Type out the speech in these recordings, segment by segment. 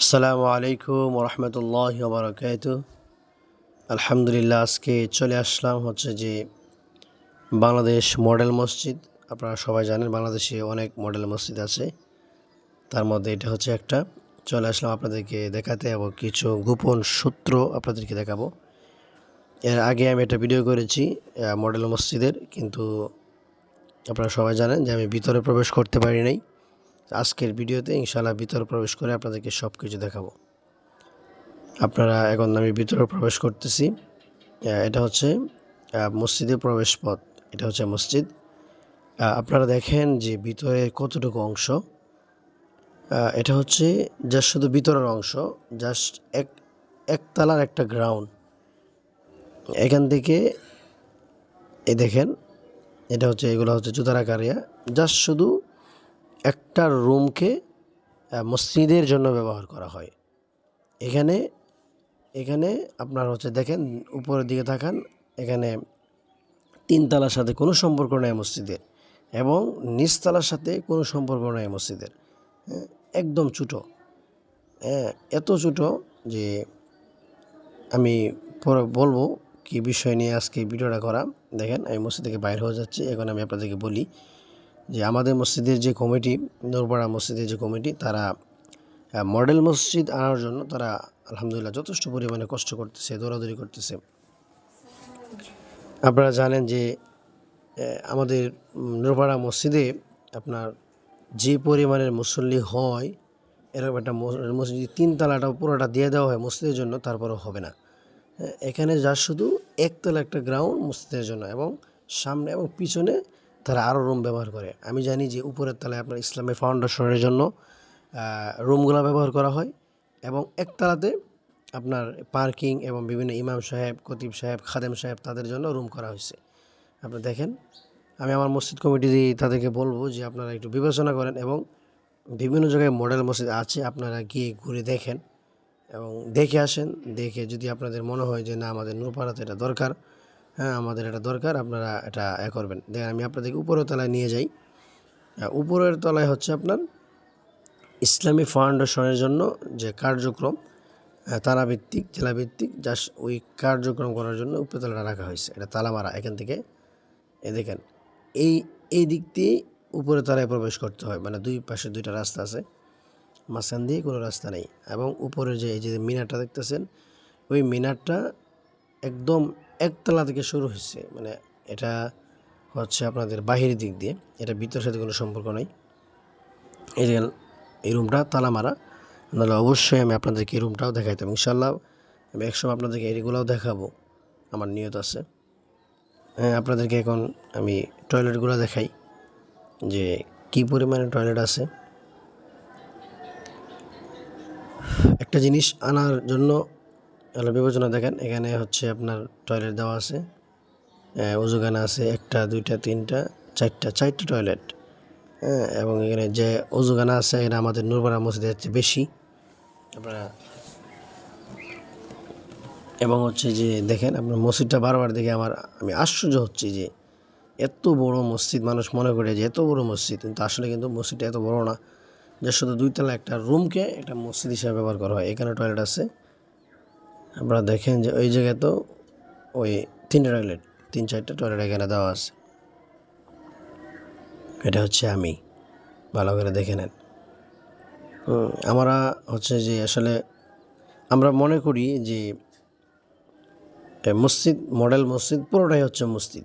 আসসালামু আলাইকুম রহমতুল্লাহ বারকাত আলহামদুলিল্লাহ, আজকে চলে আসলাম হচ্ছে যে বাংলাদেশ মডেল মসজিদ। আপনারা সবাই জানেন বাংলাদেশে অনেক মডেল মসজিদ আছে। তার মধ্যে এটা হচ্ছে একটা। চলে আসলাম আপনাদেরকে দেখাতে এবং কিছু গোপন সূত্র আপনাদেরকে দেখাবো। এর আগে আমি একটা ভিডিও করেছি মডেল মসজিদের। কিন্তু আপনারা সবাই জানেন যে আমি ভিতরে প্রবেশ করতে পারি নাই। আজকের ভিডিওতে ইনশাআল্লাহ ভিতরে প্রবেশ করে আপনাদেরকে সব কিছু দেখাবো। আপনারা এখন আমি ভিতরে প্রবেশ করতেছি। এটা হচ্ছে মসজিদে প্রবেশ পথ। এটা হচ্ছে মসজিদ। আপনারা দেখেন যে ভিতরে কতটুকু অংশ। এটা হচ্ছে জাস্ট শুধু ভিতরের অংশ, জাস্ট এক, একতলার একটা গ্রাউন্ড। এখান থেকে এ দেখেন, এটা হচ্ছে, এগুলো হচ্ছে জুতারা কারিয়া জাস্ট শুধু একটা রুমকে মসজিদের জন্য ব্যবহার করা হয়। এখানে এখানে আপনার হচ্ছে দেখেন উপরের দিকে তাকান এখানে তিনতলার সাথে কোনো সম্পর্ক নেই মসজিদের এবং নিচতলার সাথে কোনো সম্পর্ক নেই মসজিদের। হ্যাঁ, একদম ছোটো। হ্যাঁ এত ছোটো যে আমি পরে বলব কি বিষয় নিয়ে আজকে ভিডিওটা করা। দেখেন আমি মসজিদ থেকে বাইর হয়ে যাচ্ছি। এখন আমি আপনাদেরকে বলি যে আমাদের মসজিদের যে কমিটি, নূরপাড়া মসজিদের যে কমিটি, তারা মডেল মসজিদ আনার জন্য তারা আলহামদুলিল্লাহ যথেষ্ট পরিমাণে কষ্ট করতেছে, দৌড়াদৌড়ি করতেছে। আপনারা জানেন যে আমাদের নূরপাড়া মসজিদে আপনার যে পরিমাণের মুসল্লি হয়, এরকম একটা মস- মসজিদ তিনতলাটা পুরোটা দিয়ে দেওয়া হয় মসজিদের জন্য, তারপরেও হবে না। এখানে যা শুধু একতলা একটা গ্রাউন্ড মসজিদের জন্য এবং সামনে এবং পিছনে তারা আরও রুম ব্যবহার করে। আমি জানি যে উপরের তলায় আপনার ইসলামী ফাউন্ডেশনের জন্য রুমগুলো ব্যবহার করা হয় এবং একতলাতে আপনার পার্কিং এবং বিভিন্ন ইমাম সাহেব কতিব সাহেব, খাদেম সাহেব তাদের জন্য রুম করা হয়েছে। আপনি দেখেন, আমি আমার মসজিদ কমিটি তাদেরকে বলব যে আপনারা একটু বিবেচনা করেন এবং বিভিন্ন জায়গায় মডেল মসজিদ আছে, আপনারা গিয়ে ঘুরে দেখেন এবং দেখে আসেন। দেখে যদি আপনাদের মনে হয় যে না, আমাদের নূরপাড়াতে এটা দরকার হ্যাঁ আমাদের এটা দরকার আপনারা এটা এ করবেন। দেখেন আমি আপনাদেরকে উপরের তলায় নিয়ে যাই। আহ, উপরের তলায় হচ্ছে আপনার ইসলামী ফাউন্ডেশনের জন্য যে কার্যক্রম আহ, তারাভিত্তিক জেলাভিত্তিক জাস্ট ওই কার্যক্রম করার জন্য উপরতলাটা রাখা হয়েছে। এটা তালামারা এখান থেকে। এ দেখেন এই এই দিক দিয়ে উপরে তলায় প্রবেশ করতে হয়। মানে দুই পাশে দুইটা রাস্তা আছে মাঝখান দিয়ে কোনো রাস্তা নেই। এবং উপরে যে এই যে মিনারটা দেখতেছেন ওই মিনারটা একদম একতলা থেকে শুরু হয়েছে। মানে এটা হচ্ছে আপনাদের বাহিরের দিক দিয়ে। এটা ভিতরের সাথে কোনো সম্পর্ক নেই। এই এই রুমটা তালা মারা নাহলে অবশ্যই আমি আপনাদেরকে এই রুমটাও দেখাইতাম। ইনশাল্লাহ আমি একসময় আপনাদেরকে এইগুলোও দেখাবো। আমার নিয়ত আছে। হ্যাঁ আপনাদেরকে এখন আমি টয়লেটগুলো দেখাই যে কি পরিমাণে টয়লেট আছে। একটা জিনিস আনার জন্য আলো বিবেচনা দেখেন, এখানে হচ্ছে আপনার টয়লেট দেওয়া আছে। উজুখানা আছে একটা, দুইটা, তিনটা, চারটা চারটা টয়লেট হ্যাঁ এবং এখানে যে উজুখানা আছে, এখানে আমাদের নূরপাড়া মসজিদের হচ্ছে বেশি। আপনারা এবং হচ্ছে যে দেখেন, আপনার মসজিদটা বারবার দেখে আমার, আমি আশ্চর্য হচ্ছি যে এত বড় মসজিদ, মানুষ মনে করে যে এত বড় মসজিদ, কিন্তু আসলে কিন্তু মসজিদটা এত বড় না। যে শুধু দুইতলা একটা রুমকে একটা মসজিদ হিসাবে ব্যবহার করা হয়। এখানে টয়লেট আছে। আপনারা দেখেন যে ওই জায়গায় তো ওই তিনটা টয়লেট, তিন চারটা টয়লেট এখানে দেওয়া আছে। এটা হচ্ছে আমি। ভালো করে দেখে নেন। আমরা হচ্ছে যে আসলে আমরা মনে করি যে মসজিদ, মডেল মসজিদ পুরোটাই হচ্ছে মসজিদ।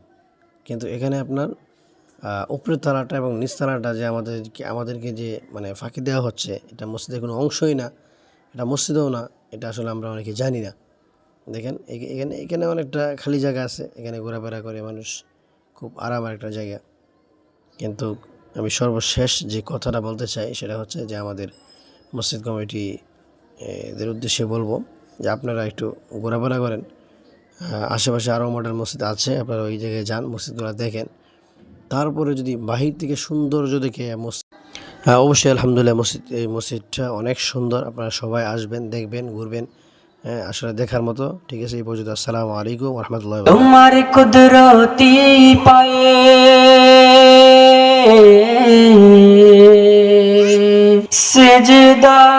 কিন্তু এখানে আপনার উপরের তলাটা এবং নিচ নিচতলাটা যে আমাদেরকে আমাদেরকে যে মানে ফাঁকি দেওয়া হচ্ছে, এটা মসজিদের কোনো অংশই না। এটা মসজিদও না, এটা আসলে আমরা অনেকে জানি না। দেখেন এখানে এখানে অনেকটা খালি জায়গা আছে, এখানে ঘোরাফেরা করে মানুষ খুব আরামের একটা জায়গা। কিন্তু আমি সর্বশেষ যে কথাটা বলতে চাই, সেটা হচ্ছে যে আমাদের মসজিদ কমিটি এদের উদ্দেশ্যে বলব যে আপনারা একটু ঘোরাফেরা করেন। আশেপাশে আরও মডেল মসজিদ আছে, আপনারা ওই জায়গায় যান, মসজিদগুলো দেখেন। তারপরে যদি বাহির থেকে সৌন্দর্য দেখে মসজিদ হ্যাঁ অবশ্যই আলহামদুলিল্লাহ মসজিদ, এই মসজিদটা অনেক সুন্দর। আপনারা সবাই আসবেন, দেখবেন, ঘুরবেন হ্যাঁ আসলে দেখার মতো। ঠিক আছে, এই পর্যন্ত আসসালামু আলাইকুম রহমতুল্লাহ তোমার কুদরতি পায়ে সেজদাতে